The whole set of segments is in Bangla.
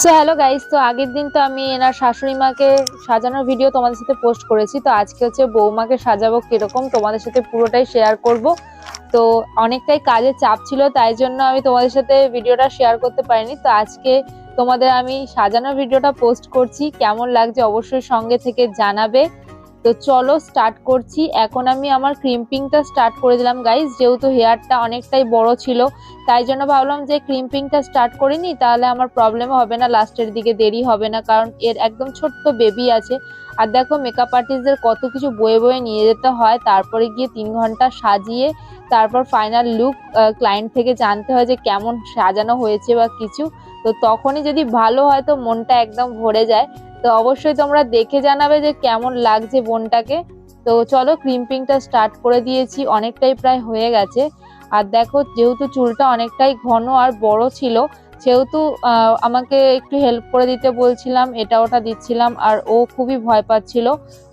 সো হ্যালো গাইস তো আগের দিন তো আমি এনার শাশুড়ি মাকে সাজানোর ভিডিও তোমাদের সাথে পোস্ট করেছি, তো আজকে হচ্ছে বৌমাকে সাজাবো কীরকম তোমাদের সাথে পুরোটাই শেয়ার করব। তো অনেকটাই কাজের চাপ ছিল, তাই জন্য আমি তোমাদের সাথে ভিডিওটা শেয়ার করতে পারিনি। তো আজকে তোমাদের আমি সাজানোর ভিডিওটা পোস্ট করছি, কেমন লাগছে অবশ্যই সঙ্গে থেকে জানাবে। তো চলো স্টার্ট করছি। এখন আমি আমার ক্রিম্পিংটা স্টার্ট করে দিলাম গাইস যেহেতু হেয়ারটা অনেকটাই বড় ছিল, তাই জন্য ভাবলাম যে ক্রিম্পিংটা স্টার্ট করিনি তাহলে আমার প্রবলেম হবে না লাস্টের দিকে দেরি হবে না, কারণ এর একদম ছোট্ট বেবি আছে। আর দেখো মেকআপ আর্টিস্টদের কত কিছু বয়ে বয়ে নিয়ে যেতে হয়, তারপরে গিয়ে তিন ঘণ্টা সাজিয়ে, তারপর ফাইনাল লুক ক্লায়েন্ট থেকে জানতে হয় যে কেমন সাজানো হয়েছে বা কিছু। তো তখনই যদি ভালো হয়, তো মনটা একদম ভরে যায়। তো অবশ্যই তোমরা দেখে জানাবে যে কেমন লাগছে বোনটাকে। তো চলো ক্রিম্পিংটা স্টার্ট করে দিয়েছি, অনেকটাই প্রায় হয়ে গেছে। আর দেখো, যেহেতু চুলটা অনেকটাই ঘন আর বড় ছিল সেহেতু আমাকে একটু হেল্প করে দিতে বলছিলাম, এটা ওটা দিচ্ছিলাম, আর ও খুবই ভয় পাচ্ছিল।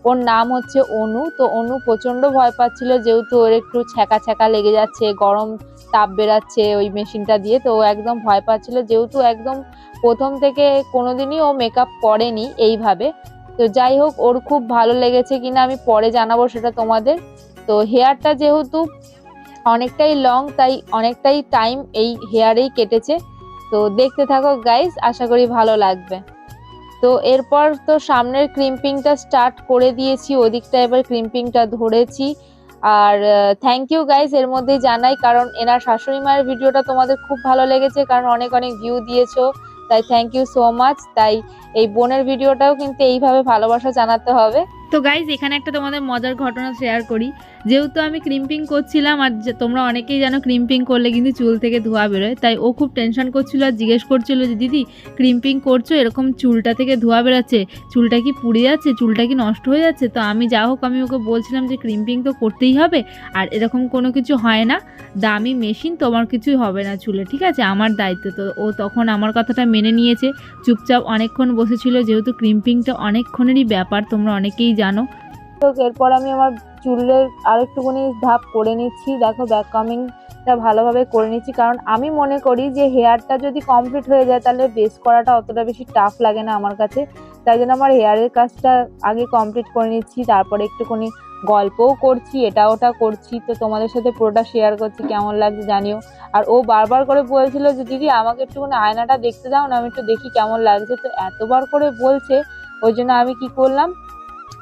ওর নাম হচ্ছে অনু, তো অনু প্রচণ্ড ভয় পাচ্ছিল যেহেতু ওর একটু ছ্যাঁকা ছ্যাঁকা লেগে যাচ্ছে, গরম তাপ বেরাচ্ছে ওই মেশিনটা দিয়ে, তো ও একদম ভয় পাচ্ছিল। যেহেতু একদম প্রথম থেকে কোনোদিনই ও মেকআপ করেনি এইভাবে। তো যাই হোক, ওর খুব ভালো লেগেছে কিনা আমি পরে জানাব সেটা তোমাদের। তো হেয়ারটা যেহেতু অনেকটাই লং তাই অনেকটাই টাইম এই হেয়ারেই কেটেছে। তো দেখতে থাকো গাইস আশা করি ভালো লাগবে। তো এরপর তো সামনের ক্রিম্পিংটা স্টার্ট করে দিয়েছি, ওদিকটা এবার ক্রিম্পিংটা ধরেছি। আর থ্যাংক ইউ গাইস এর মধ্যেই জানাই, কারণ এনার শাশুড়ি মায়ের ভিডিওটা তোমাদের খুব ভালো লেগেছে, কারণ অনেক অনেক ভিউ দিয়েছ। তাই থ্যাংক ইউ সো মাচ তাই এই বোনের ভিডিওটাও কিন্তু এইভাবে ভালোবাসা জানাতে হবে। তো গাইজ এখানে একটা তোমাদের মজার ঘটনা শেয়ার করি। যেহেতু আমি ক্রিম্পিং করছিলাম আর তোমরা অনেকেই জানো ক্রিম্পিং করলে কিন্তু চুল থেকে ধোয়া বেরোয়, তাই ও খুব টেনশন করছিল আর জিজ্ঞেস করছিল যে, দিদি ক্রিম্পিং করছ? এরকম চুলটা থেকে ধোয়া বেরোচ্ছে, চুলটা কি পুড়ে যাচ্ছে? চুলটা কি নষ্ট হয়ে যাচ্ছে? তো আমি যা হোক আমি ওকে বলছিলাম যে ক্রিম্পিং তো করতেই হবে আর এরকম কোনো কিছু হয় না। দামি মেশিন তোমার কিছুই হবে না চুলে, ঠিক আছে? আমার দায়িত্ব। তো ও তখন আমার কথাটা মেনে নিয়েছে। চুপচাপ অনেকক্ষণ বসেছিল, যেহেতু ক্রিম্পিংটা অনেকক্ষণেরই ব্যাপার, তোমরা অনেকেই জানো। তো এরপর আমি আমার চুলের আরেকটুকুনি ধাপ করে নিচ্ছি। দেখো ব্যাক কামিংটা ভালোভাবে করে নিচ্ছি। কারণ আমি মনে করি যে হেয়ারটা যদি কমপ্লিট হয়ে যায়, তাহলে বেস করাটা অতটা বেশি টাফ লাগে না আমার কাছে। তাই জন্য আমার হেয়ারের কাজটা আগে কমপ্লিট করে নিচ্ছি। তারপরে একটুখানি গল্পও করছি, এটা ওটা করছি। তো তোমাদের সাথে পুরোটা শেয়ার করছি, কেমন লাগছে জানিও। আর ও বারবার করে বলছিল যে, দিদি, আমাকে একটুখানি আয়নাটা দেখতে দাও না, আমি একটু দেখি কেমন লাগছে। তো এতবার করে বলছে, ওই জন্য আমি কি করলাম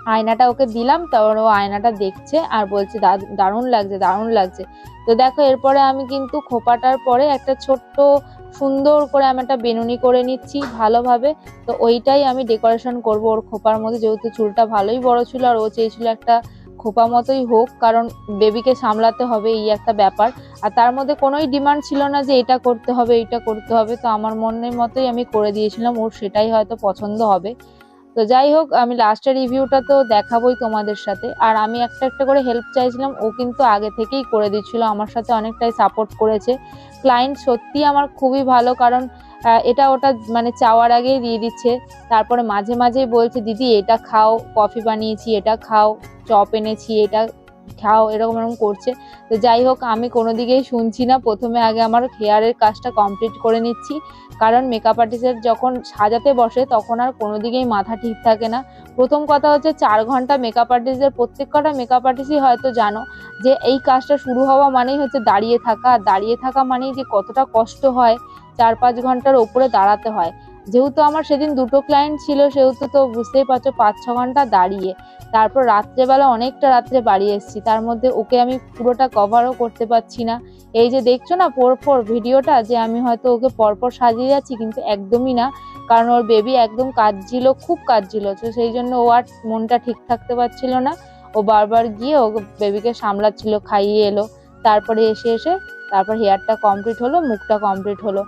আয়নাটা ওকে দিলাম, তারপর ও আয়নাটা দেখছে আর বলছে, "দা- দারুণ লাগছে দারুণ লাগছে। তো দেখো, এরপরে আমি কিন্তু খোপাটার পরে একটা ছোট্ট সুন্দর করে আমি একটা বেনুনি করে নিচ্ছি ভালোভাবে। তো ওইটাই আমি ডেকোরেশন করব ওর খোপার মধ্যে, যেহেতু চুলটা ভালোই বড় ছিল আর ও চেয়েছিল একটা খোপা মতোই হোক, কারণ বেবিকে সামলাতে হবে এই একটা ব্যাপার। আর তার মধ্যে কোনোই ডিমান্ড ছিল না যে এটা করতে হবে এটা করতে হবে। তো আমার মনের মতোই আমি করে দিয়েছিলাম, ওর সেটাই হয়তো পছন্দ হবে। তো যাই হোক, আমি লাস্টের রিভিউটা তো দেখাবোই তোমাদের সাথে। আর আমি একটা একটা করে হেল্প চাইছিলাম, ও কিন্তু আগে থেকেই করে দিচ্ছিল, আমার সাথে অনেকটাই সাপোর্ট করেছে। ক্লায়েন্ট সত্যি আমার খুবই ভালো, কারণ এটা ওটা মানে চাওয়ার আগেই দিয়ে দিচ্ছে। তারপরে মাঝে মাঝেই বলছে, দিদি, এটা খাও কফি বানিয়েছি, এটা খাও, চপ এনেছি, এটা খাও, এরকম এরকম করছে। তো যাই হোক, আমি কোনো দিকেই শুনছি না। প্রথমে আগে আমার হেয়ারের কাজটা কমপ্লিট করে নিচ্ছি। কারণ মেকআপ আর্টিস্টের যখন সাজাতে বসে, তখন আর কোনো দিকেই মাথা ঠিক থাকে না। প্রথম কথা হচ্ছে, চার ঘণ্টা মেকআপ আর্টিস্টদের প্রত্যেক কটা মেকআপ আর্টিস্টই হয়তো জানো যে, এই কাজটা শুরু হওয়া মানেই হচ্ছে দাঁড়িয়ে থাকা। দাঁড়িয়ে থাকা মানেই যে কতটা কষ্ট হয়, চার পাঁচ ঘণ্টার ওপরে দাঁড়াতে হয়। যেহেতু আমার সেদিন দুটো ক্লায়েন্ট ছিল, সেহেতু তো বুঝতেই পারছ পাঁচ, ছ ঘণ্টা দাঁড়িয়ে। তারপর রাত্রেবেলা অনেকটা রাত্রে বাড়ি এসেছি। তার মধ্যে ওকে আমি পুরোটা কভারও করতে পারছি না। এই যে দেখছ না পরপর ভিডিওটা, যে আমি হয়তো ওকে পরপর সাজিয়ে যাচ্ছি, কিন্তু একদমই না। কারণ ওর বেবি একদম কাঁদছিল, খুব কাঁদছিল। তো সেই জন্য ও আর মনটা ঠিক থাকতে পারছিল না। ও বারবার গিয়ে ও বেবিকে সামলাচ্ছিল, খাইয়ে এলো। তারপরে এসে এসে, তারপর হেয়ারটা কমপ্লিট হলো, মুখটা কমপ্লিট হলো।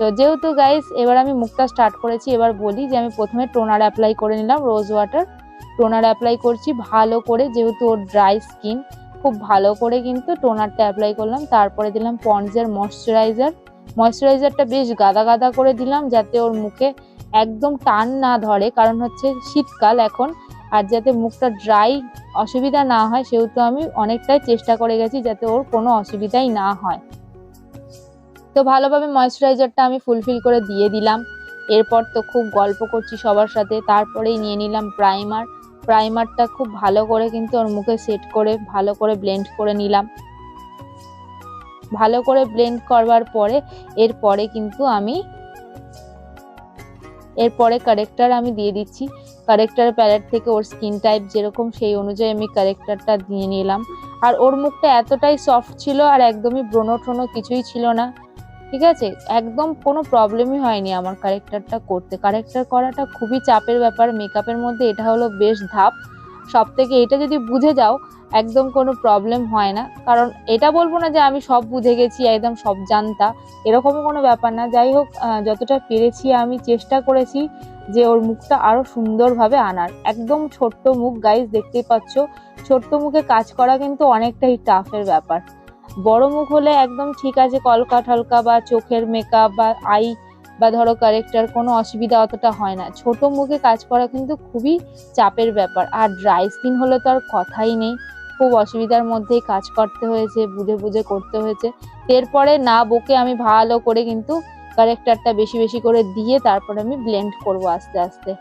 তো যেহেতু গাইস এবার আমি মুখটা স্টার্ট করেছি, এবার বলি যে আমি প্রথমে টোনার অ্যাপ্লাই করে নিলাম রোজ ওয়াটার টোনার অ্যাপ্লাই করছি ভালো করে, যেহেতু ওর ড্রাই স্কিন খুব ভালো করে কিন্তু টোনারটা অ্যাপ্লাই করলাম। তারপরে দিলাম পন্ডসের ময়শ্চারাইজার ময়শ্চারাইজারটা বেশ গাদা গাদা করে দিলাম, যাতে ওর মুখে একদম টান না ধরে, কারণ হচ্ছে শীতকাল এখন। আর যাতে মুখটা ড্রাই অসুবিধা না হয়, সেহেতু আমি অনেকটাই চেষ্টা করে গেছি যাতে ওর কোনো অসুবিধাই না হয়। তো ভালোভাবে ময়শ্চারাইজারটা আমি ফুলফিল করে দিয়ে দিলাম। এরপর তো খুব গল্প করছি সবার সাথে, তারপরেই নিয়ে নিলাম প্রাইমার প্রাইমারটা খুব ভালো করে কিন্তু ওর মুখে সেট করে, ভালো করে ব্লেন্ড করে নিলাম। ভালো করে ব্লেন্ড করবার পরে, এরপরে কিন্তু আমি, এরপরে কারেক্টার আমি দিয়ে দিচ্ছি। কারেক্টার প্যালেট থেকে ওর স্কিন টাইপ যেরকম সেই অনুযায়ী আমি কারেক্টারটা দিয়ে নিলাম। আর ওর মুখটা এতটাই সফট ছিল আর একদমই ব্রণ ট্রোনো কিছুই ছিল না। ঠিক আছে? একদম কোনো প্রবলেমই হয়নি আমার কারেক্টারটা করতে। কারেক্টার করাটা খুবই চাপের ব্যাপার মেকআপের মধ্যে এটা হলো বেশ ধাপ। সব থেকে এটা যদি বুঝে যাও, একদম কোনো প্রবলেম হয় না। কারণ এটা বলব না যে আমি সব বুঝে গেছি, একদম সব জানতা। এরকমও কোনো ব্যাপার না। যাই হোক যতটা পেরেছি আমি চেষ্টা করেছি যে ওর মুখটা আরও সুন্দরভাবে আনার। একদম ছোট্ট মুখ গাইজ দেখতেই পাচ্ছ। ছোট্ট মুখে কাজ করা কিন্তু অনেকটাই টাফের ব্যাপার। বড় মুখ হলে একদম ঠিক আছে কলকা ঠলকা বা চোখের মেকআপ বা আই বা ধরো কারেক্টার কোনো অসুবিধা অতটা হয় না। ছোট মুখে কাজ করা কিন্তু খুবই চাপের ব্যাপার। আর ড্রাই স্কিন হলে তো আর কথাই নেই। খুব অসুবিধার মধ্যেই কাজ করতে হয়েছে, বুঝে বুঝে করতে হয়েছে। এরপরে না বকে আমি ভালো করে কিন্তু কারেক্টারটা বেশি বেশি করে দিয়ে তারপরে আমি ব্লেন্ড করব আস্তে আস্তে।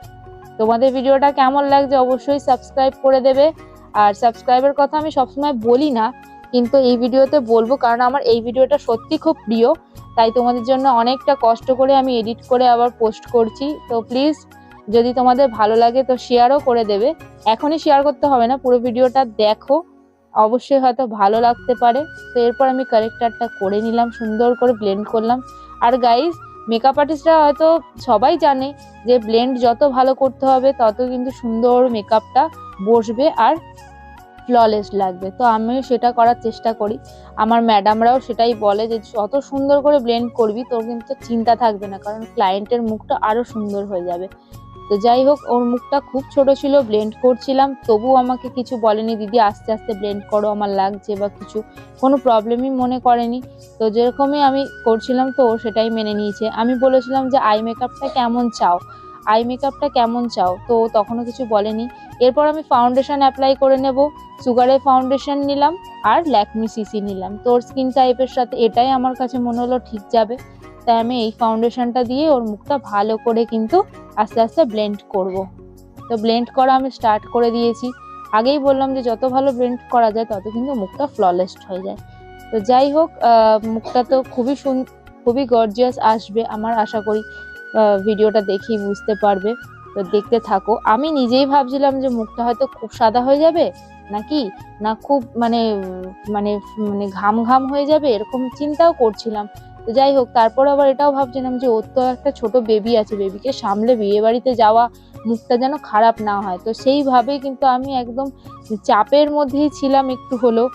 তোমাদের ভিডিওটা কেমন লাগছে অবশ্যই সাবস্ক্রাইব করে দেবে। আর সাবস্ক্রাইবের কথা আমি সবসময় বলি না। কিন্তু এই ভিডিওতে বলব, কারণ আমার এই ভিডিওটা সত্যি খুব প্রিয়, তাই তোমাদের জন্য অনেকটা কষ্ট করে আমি এডিট করে আবার পোস্ট করছি। তো প্লিজ যদি তোমাদের ভালো লাগে তো শেয়ারও করে দেবে। এখনই শেয়ার করতে হবে না, পুরো ভিডিওটা দেখো। অবশ্যই হয়তো ভালো লাগতে পারে। তো এরপর আমি কারেক্টারটা করে নিলাম, সুন্দর করে ব্লেন্ড করলাম। আর গাইজ মেকআপ আর্টিস্টরা হয়তো সবাই জানে যে ব্লেন্ড যত ভালো করতে হবে, তত কিন্তু সুন্দর মেকআপটা বসবে। আর ফ্ললেস লাগবে। তো আমিও সেটা করার চেষ্টা করি। আমার ম্যাডামরাও সেটাই বলে যে, যত সুন্দর করে ব্লেন্ড করবি, তোর কিন্তু চিন্তা থাকবে না, কারণ ক্লায়েন্টের মুখটা আরও সুন্দর হয়ে যাবে। তো যাই হোক, ওর মুখটা খুব ছোট ছিল ব্লেন্ড করছিলাম। তবু আমাকে কিছু বলেনি, দিদি, আস্তে আস্তে ব্লেন্ড করো, আমার লাগছে বা কিছু। কোনো প্রবলেমই মনে করেনি। তো যেরকমই আমি করছিলাম, তো ও সেটাই মেনে নিয়েছে। আমি বলেছিলাম যে আই মেকআপটা কেমন চাও? আই মেকআপটা কেমন চাও? তো তখনও কিছু বলেনি। এরপর আমি ফাউন্ডেশন অ্যাপ্লাই করে নেব সুগারের ফাউন্ডেশন নিলাম আর ল্যাকমি সিসি নিলাম। তোর স্কিন টাইপের সাথে এটাই আমার কাছে মনে হলো ঠিক যাবে। তাই আমি এই ফাউন্ডেশনটা দিয়ে ওর মুখটা ভালো করে কিন্তু আস্তে আস্তে ব্লেন্ড করব। তো ব্লেন্ড করা আমি স্টার্ট করে দিয়েছি। আগেই বললাম যে যত ভালো ব্লেন্ড করা যায়, তত কিন্তু মুখটা ফ্ললেস্ট হয়ে যায়। তো যাই হোক মুখটা তো খুবই সুন, খুবই গর্জিয়াস আসবে, আমার আশা করি ভিডিওটা দেখেই বুঝতে পারবে। তো দেখতে থাকো। আমি নিজেই ভাবছিলাম যে মুখটা হয়তো খুব সাদা হয়ে যাবে নাকি? না খুব মানে মানে মানে ঘাম ঘাম হয়ে যাবে এরকম চিন্তাও করছিলাম। তো যাই হোক, তারপর আবার এটাও ভাবছিলাম যে ওর তো একটা ছোট বেবি আছে বেবিকে সামলে বিয়ে বাড়িতে যাওয়া মুখটা যেন খারাপ না হয়। তো সেইভাবেই কিন্তু আমি একদম চাপের মধ্যেই ছিলাম একটু হলেও।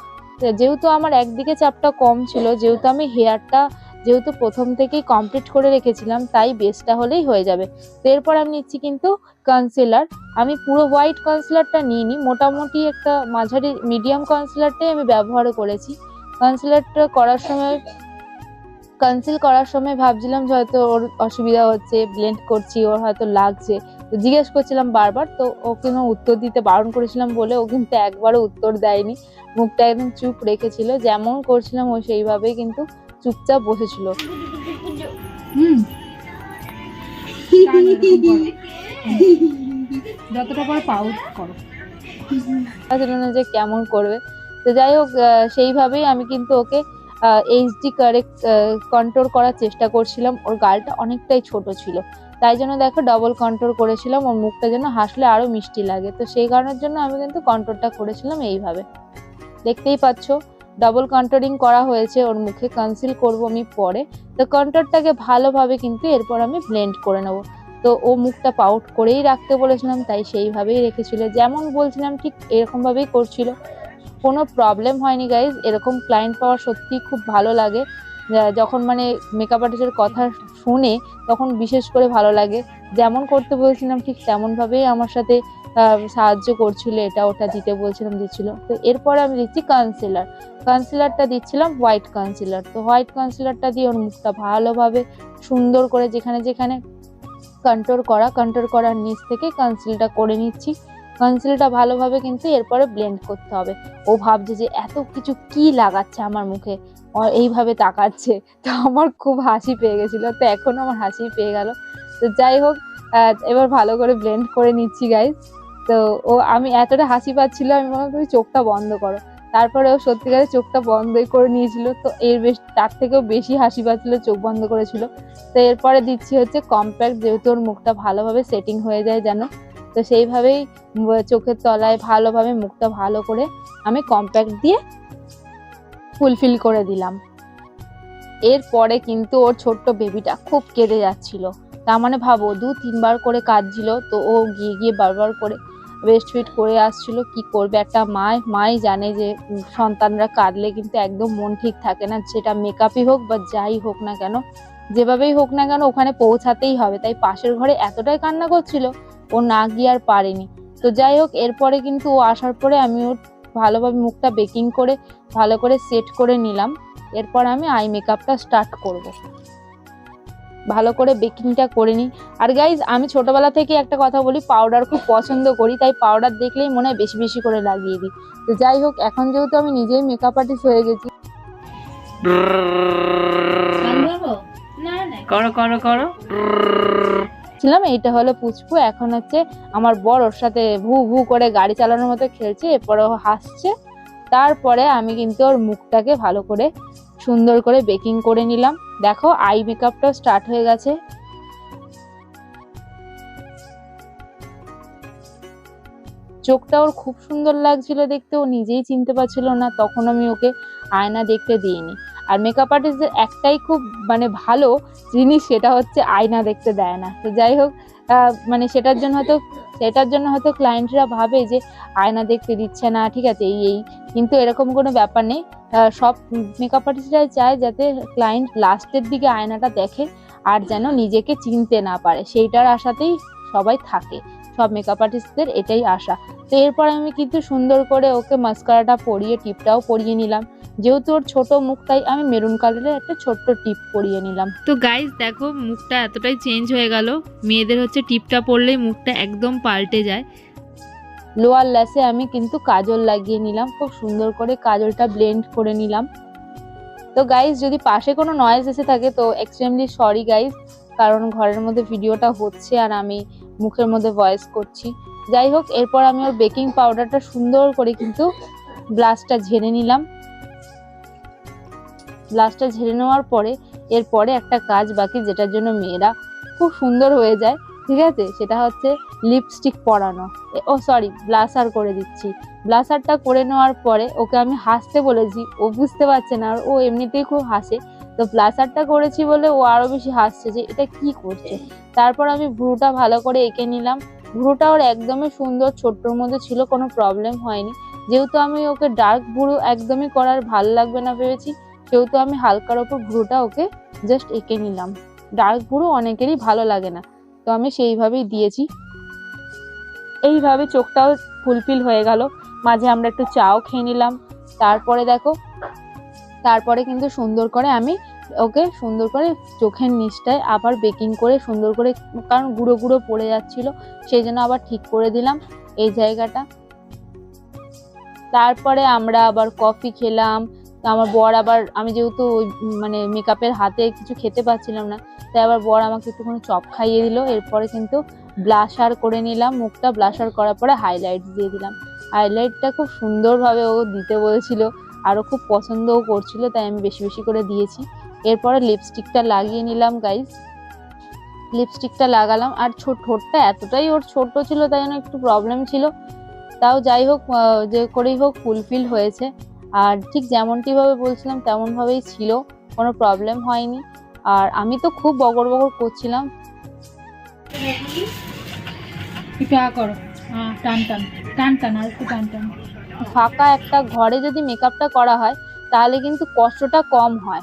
যেহেতু আমার একদিকে চাপটা কম ছিল, যেহেতু আমি হেয়ারটা যেহেতু প্রথম থেকেই কমপ্লিট করে রেখেছিলাম, তাই বেসটা হলেই হয়ে যাবে। তো এরপর আমি নিচ্ছি কিন্তু কনসিলার আমি পুরো হোয়াইট কনসিলারটা নিইনি, মোটামুটি একটা মাঝারি মিডিয়াম কনসিলারটাই আমি ব্যবহার করেছি। কনসিলারটা করার সময় কনসিল করার সময় ভাবছিলাম যে হয়তো ওর অসুবিধা হচ্ছে ব্লেন্ড করছি, ওর হয়তো লাগছে। তো জিজ্ঞেস করছিলাম বারবার, তো ও কিন্তু উত্তর দিতে বারণ করেছিলাম বলে ও কিন্তু একবারও উত্তর দেয়নি। মুখটা একদম চুপ রেখেছিল, যেমন করছিলাম ও সেইভাবেই কিন্তু চুপচাপ বসেছিল। হুম। যতটা পারো পাও করো। না যে কেমন করবে। তো যাই হোক সেইভাবেই আমি কিন্তু ওকে এইচডি কারেক্ট কন্ট্রোল করার চেষ্টা করছিলাম। ওর গালটা অনেকটাই ছোট ছিল। তাই জন্য দেখো ডবল কন্ট্রোল করেছিলাম। ওর মুখটা যেন হাসলে আরও মিষ্টি লাগে। তো সেই কারণের জন্য আমি কিন্তু কন্ট্রোলটা করেছিলাম এইভাবে। দেখতেই পাচ্ছ? ডবল কন্ট্রোলিং করা হয়েছে ওর মুখে কনসিল করব আমি পরে। তো কন্টারটাকে ভালোভাবে কিন্তু এরপর আমি ব্লেন্ড করে নেব। তো ও মুখটা পাউট করেই রাখতে বলেছিলাম, তাই সেইভাবেই রেখেছিল। যেমন বলছিলাম, ঠিক এরকমভাবেই করছিল। কোনো প্রবলেম হয়নি গাইজ এরকম ক্লায়েন্ট পাওয়া সত্যি খুব ভালো লাগে। যখন মানে মেকআপ আর্টিস্টের কথা শুনে, তখন বিশেষ করে ভালো লাগে। যেমন করতে বলছিলাম, ঠিক তেমনভাবেই আমার সাথে সাহায্য করছিল, এটা ওটা দিতে বলছিলাম, দিচ্ছিল। তো এরপরে আমি দিচ্ছি কনসিলার কনসিলারটা দিচ্ছিলাম হোয়াইট কনসিলার তো হোয়াইট কনসিলারটা দিয়ে ওর মুখটা ভালোভাবে সুন্দর করে যেখানে যেখানে কন্ট্রোল করা কন্ট্রোল করার নিচ থেকে কনসিলটা করে নিচ্ছি। কনসিলটা ভালোভাবে কিন্তু এরপরে ব্লেন্ড করতে হবে। ও ভাবছে যে এত কিছু কি লাগাচ্ছে আমার মুখে? এইভাবে তাকাচ্ছে। তো আমার খুব হাসি পেয়ে গেছিল। তো এখনও আমার হাসি পেয়ে গেল। তো যাই হোক এবার ভালো করে ব্লেন্ড করে নিচ্ছি গাইজ তো ও, আমি এতটা হাসি পাচ্ছিল, আমি বললাম, তুমি চোখটা বন্ধ করো। তারপরে ও সত্যিকারের চোখটা বন্ধই করে নিয়েছিল, তো এর বেশ, তার থেকেও বেশি হাসি পাচ্ছিল, চোখ বন্ধ করেছিল। তো এরপরে দিচ্ছি হচ্ছে কম্প্যাক্ট যেহেতু ওর মুখটা ভালোভাবে সেটিং হয়ে যায় যেন, তো সেইভাবেই চোখের তলায় ভালোভাবে মুখটা ভালো করে আমি কম্প্যাক্ট দিয়ে ফুলফিল করে দিলাম। এরপরে কিন্তু ওর ছোট্ট বেবিটা খুব কেঁদে যাচ্ছিল। তার মানে ভাবো দু তিনবার করে কাঁদছিল, তো ও গিয়ে গিয়ে বারবার করে বেস্ট ফিট করে আসছিল, কি করবে? একটা মা মাই জানে যে সন্তানরা কাঁদলে কিন্তু একদম মন ঠিক থাকে না, সেটা মেকআপই হোক বা যাই হোক না কেন, যেভাবেই হোক না কেন ওখানে পৌঁছাতেই হবে। তাই পাশের ঘরে এতটাই কান্না করছিল, ও না গিয়ে আর পারেনি। তো যাই হোক, এরপরে কিন্তু ও আসার পরে আমি ওর ভালোভাবে মুখটা বেকিং করে, ভালো করে সেট করে নিলাম। এরপর আমি আই মেকআপটা স্টার্ট করব। ভালো করে বেকিংটা করে নিই। আর গাইজ আমি ছোটবেলা থেকে একটা কথা বলি পাউডার খুব পছন্দ করি তাই পাউডার দেখলেই মনে হয় বেশি বেশি করে লাগিয়ে দিই। তো যাই হোক এখন যেহেতু আমি নিজেই মেকআপ আর্টিস্ট হয়ে গেছি। করো করো করো। ছিলাম এইটা হলো পুচকু এখন হচ্ছে আমার বর ওর সাথে ভু ভু করে গাড়ি চালানোর মতো খেলছে এরপরে হাসছে। তারপরে আমি কিন্তু ওর মুখটাকে ভালো করে সুন্দর করে বেকিং করে নিলাম। দেখো আই মেকআপটাও স্টার্ট হয়ে গেছে। চোখটা ওর খুব সুন্দর লাগছিল দেখতে, ও নিজেই চিনতে পারছিল না, তখন আমি ওকে আয়না দেখতে দিইনি। আর মেকআপ আর্টিস্টদের একটাই খুব মানে ভালো জিনিস, সেটা হচ্ছে আয়না দেখতে দেয় না। তো যাই হোক মানে সেটার জন্য হয়তো সেটার জন্য হয়তো ক্লায়েন্টরা ভাবে যে, আয়না দেখতে দিচ্ছে না, ঠিক আছে, এই এই। কিন্তু এরকম কোনো ব্যাপার নেই। সব মেকআপ আর্টিস্টরাই চায় যাতে ক্লায়েন্ট লাস্টের দিকে আয়নাটা দেখে আর যেন নিজেকে চিনতে না পারে। সেইটার আশাতেই সবাই থাকে। সব মেকআপ আর্টিস্টদের এটাই আশা। তো এরপর আমি কিন্তু সুন্দর করে ওকে মাস্কারাটা পরিয়ে টিপটাও পরিয়ে নিলাম। যেহেতু ওর ছোট মুখ তাই আমি মেরুন কালারের একটা ছোট্ট টিপ পরিয়ে নিলাম। তো গাইস দেখো মুখটা এতটাই চেঞ্জ হয়ে গেল। মেয়েদের হচ্ছে টিপটা পরলেই মুখটা একদম পাল্টে যায়। লোয়ার ল্যাসে আমি কিন্তু কাজল লাগিয়ে নিলাম খুব সুন্দর করে কাজলটা ব্লেন্ড করে নিলাম। তো গাইজ যদি পাশে কোনো নয়েজ এসে থাকে তো এক্সট্রিমলি সরি গাইজ কারণ ঘরের মধ্যে ভিডিওটা হচ্ছে আর আমি মুখের মধ্যে ভয়েস করছি। যাই হোক এরপর আমি ওর বেকিং পাউডারটা সুন্দর করে কিন্তু ব্লাশটা ঝেড়ে নিলাম। ব্লাশটা ঝেড়ে নেওয়ার পরে এরপরে একটা কাজ বাকি যেটার জন্য মেয়েরা খুব সুন্দর হয়ে যায়, ঠিক আছে? সেটা হচ্ছে লিপস্টিক পরানো। ও সরি ব্লাসার করে দিচ্ছি। ব্লাসারটা করে নেওয়ার পরে ওকে আমি হাসতে বলেছি, ও বুঝতে পারছে না, আর ও এমনিতেই খুব হাসে। তো ব্লাসারটা করেছি বলে ও আরও বেশি হাসছে যে, এটা কি করছে? তারপর আমি ভ্রুটা ভালো করে এঁকে নিলাম। ভ্রুটা ওর একদমই সুন্দর, ছোট্টর মধ্যে ছিল, কোনো প্রবলেম হয়নি। যেহেতু আমি ওকে ডার্ক ভ্রু একদমই করার ভালো লাগবে না ভেবেছি সেহেতু আমি হালকার ওপর ভ্রুটা ওকে জাস্ট এঁকে নিলাম। ডার্ক ভ্রু অনেকেরই ভালো লাগে না, তো আমি সেইভাবেই দিয়েছি। এইভাবে চোখটাও ফুলফিল হয়ে গেল। মাঝে আমরা একটু চাও খেয়ে নিলাম। তারপরে দেখো, তারপরে কিন্তু সুন্দর করে আমি ওকে সুন্দর করে চোখের নিচটায় আবার বেকিং করে সুন্দর করে, কারণ গুঁড়ো গুঁড়ো পড়ে যাচ্ছিল, সেই জন্য আবার ঠিক করে দিলাম এই জায়গাটা। তারপরে আমরা আবার কফি খেলাম তো আমার বর আবার, আমি যেহেতু ওই মানে মেকআপের হাতে কিছু খেতে পাচ্ছিলাম না, তাই আবার বর আমাকে একটুখানি চপ খাইয়ে দিল। এরপরে কিন্তু ব্লাশার করে নিলাম, মুখটা ব্লাশার করার পরে হাইলাইট দিয়ে দিলাম। হাইলাইটটা খুব সুন্দরভাবে ও দিতে বলেছিল, আরও খুব পছন্দও করছিল, তাই আমি বেশি বেশি করে দিয়েছি। এরপরে লিপস্টিকটা লাগিয়ে নিলাম গাইজ লিপস্টিকটা লাগালাম, আর ছোট ঠোঁটটা এতটাই ওর ছোট ছিল, তাই জন্য একটু প্রবলেম ছিল। তাও যাই হোক যে করেই হোক ফুলফিল হয়েছে। আর ঠিক যেমনটি ভাবে বলছিলাম তেমনভাবেই ছিল কোনো প্রবলেম হয়নি। আর আমি তো খুব বগর বগর করছিলাম। একটু আ করো। টান টান টান টান আর একটু টান টান। ফাঁকা একটা ঘরে যদি মেকআপটা করা হয় তাহলে কিন্তু কষ্টটা কম হয়।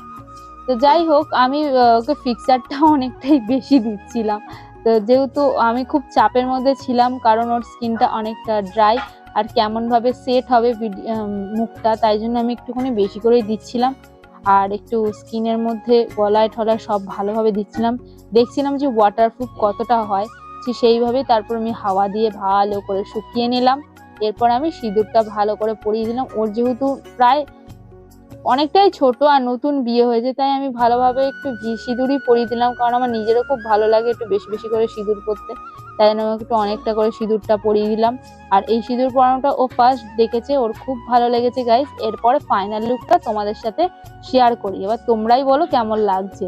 তো যাই হোক আমি ওকে ফিক্সারটা অনেকটাই বেশি দিচ্ছিলাম। তো যেহেতু আমি খুব চাপের মধ্যে ছিলাম কারণ ওর স্কিনটা অনেকটা ড্রাই আর কেমনভাবে সেট হবে মুখটা, তাই জন্য আমি একটুখানি বেশি করেই দিচ্ছিলাম। আর একটু স্কিনের মধ্যে গলায় ঠলায় সব ভালোভাবে দিচ্ছিলাম। দেখছিলাম যে ওয়াটারপ্রুফ কতটা হয়, ঠিক সেইভাবেই তারপর আমি হাওয়া দিয়ে ভালো করে শুকিয়ে নিলাম। এরপর আমি সিঁদুরটা ভালো করে পরিয়ে দিলাম। ওর যেহেতু প্রায় অনেকটাই ছোট আর নতুন বিয়ে হয়েছে, তাই আমি ভালোভাবে একটু সিঁদুরই পরিয়ে দিলাম। কারণ আমার নিজেরও খুব ভালো লাগে একটু বেশি বেশি করে সিঁদুর পরতে। তাই জন্য আমি একটু অনেকটা করে সিঁদুরটা পরিয়ে দিলাম। আর এই সিঁদুর পরানোটা ও ফার্স্ট দেখেছে, ওর খুব ভালো লেগেছে গাইস এরপরে ফাইনাল লুকটা তোমাদের সাথে শেয়ার করি। এবার তোমরাই বলো কেমন লাগছে।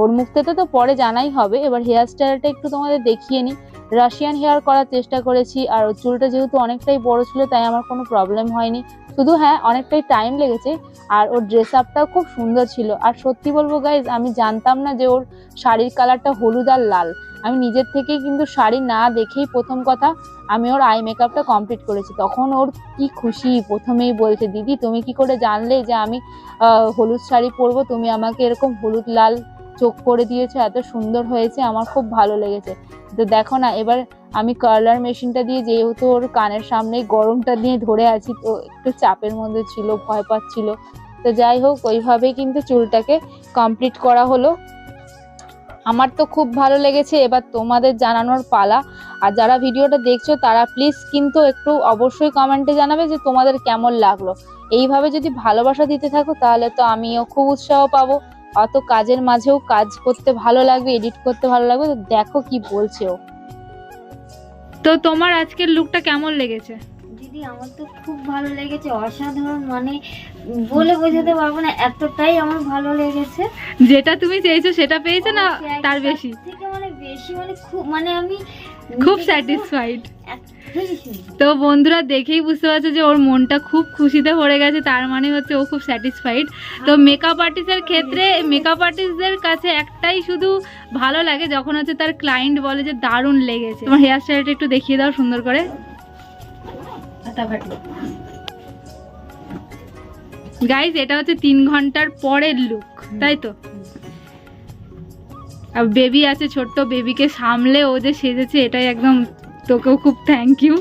ওর মুখ তো পরে জানাই হবে। এবার হেয়ার স্টাইলটা একটু তোমাদের দেখিয়ে নিই। রাশিয়ান হেয়ার করার চেষ্টা করেছি, আর ওর চুলটা যেহেতু অনেকটাই বড় ছিল, তাই আমার কোনো প্রবলেম হয়নি। শুধু হ্যাঁ অনেকটাই টাইম লেগেছে। আর ওর ড্রেস আপটাও খুব সুন্দর ছিল। আর সত্যি বলব গাইজ আমি জানতাম না যে ওর শাড়ির কালারটা হলুদ আর লাল। আমি নিজের থেকেই কিন্তু শাড়ি না দেখেই প্রথম কথা আমি ওর আই মেকআপটা কমপ্লিট করেছি। তখন ওর কি খুশি? প্রথমেই বলছে, দিদি, তুমি কি করে জানলে যে আমি হলুদ শাড়ি পরবো? তুমি আমাকে এরকম হলুদ লাল চোখ করে দিয়েছ, এত সুন্দর হয়েছে, আমার খুব ভালো লেগেছে। তো দেখো না, এবার আমি কার্লার মেশিনটা দিয়ে যেহেতু ওর কানের সামনে গরমটা নিয়ে ধরে আছি, তো একটু চাপের মধ্যে ছিল, ভয় পাচ্ছিল। তো যাই হোক, ওইভাবেই কিন্তু চুলটাকে কমপ্লিট করা হলো। আমার তো খুব ভালো লেগেছে। এবার তোমাদের জানানোর পালা। আর যারা ভিডিওটা দেখছ, তারা প্লিজ কিন্তু একটু অবশ্যই কমেন্টে জানাবে যে তোমাদের কেমন লাগল। এইভাবে যদি ভালোবাসা দিতে থাকো, তাহলে তো আমিও খুব উৎসাহ পাবো। অত কাজের মাঝেও কাজ করতে ভালো লাগবে এডিট করতে ভালো লাগবে, তো দেখো কি বলছে ও। তো তোমার আজকের লুকটা কেমন লেগেছে? দিদি আমার তো খুব ভালো লেগেছে। অসাধারণ মানে বলে বোঝাতে পারব না এতটাই আমার ভালো লেগেছে। যেটা তুমি চেয়েছো সেটা পেয়েছ না তার বেশি? থেকে মানে বেশি মানে খুব মানে আমি খুব স্যাটিসফাইড তো বন্ধুরা দেখেই বুঝতে পারছ যে ওর মনটা খুব খুশিতে ভরে গেছে তার মানে হচ্ছে ও খুব স্যাটিসফাইড তো মেকআপ আর্টিস্টের ক্ষেত্রে মেকআপ আর্টিস্টদের কাছে একটাই শুধু ভালো লাগে যখন হচ্ছে তার ক্লায়েন্ট বলে যে দারুণ লেগেছে। তোমার হেয়ার স্টাইলটা একটু দেখিয়ে দাও সুন্দর করে। গাইজ এটা হচ্ছে তিন ঘণ্টার পরের লুক তাই তো? আর বেবি আছে, ছোট্ট বেবিকে সামলে ও যে সেজেছে, এটাই একদম তোকেও খুব থ্যাংক ইউ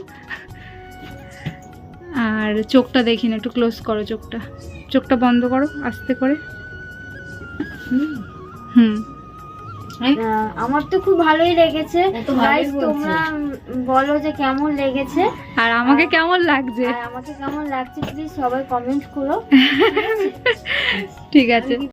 আর চোখটা দেখি না, একটু ক্লোজ করো চোখটা। চোখটা বন্ধ করো, আস্তে করে। হুম। আমার তো খুব ভালোই লেগেছে। গাইস তোমরা বলো যে কেমন লেগেছে। আর আমাকে কেমন লাগছে? আর আমাকে কেমন লাগছে প্লিজ সবাই কমেন্ট করো। ঠিক আছে?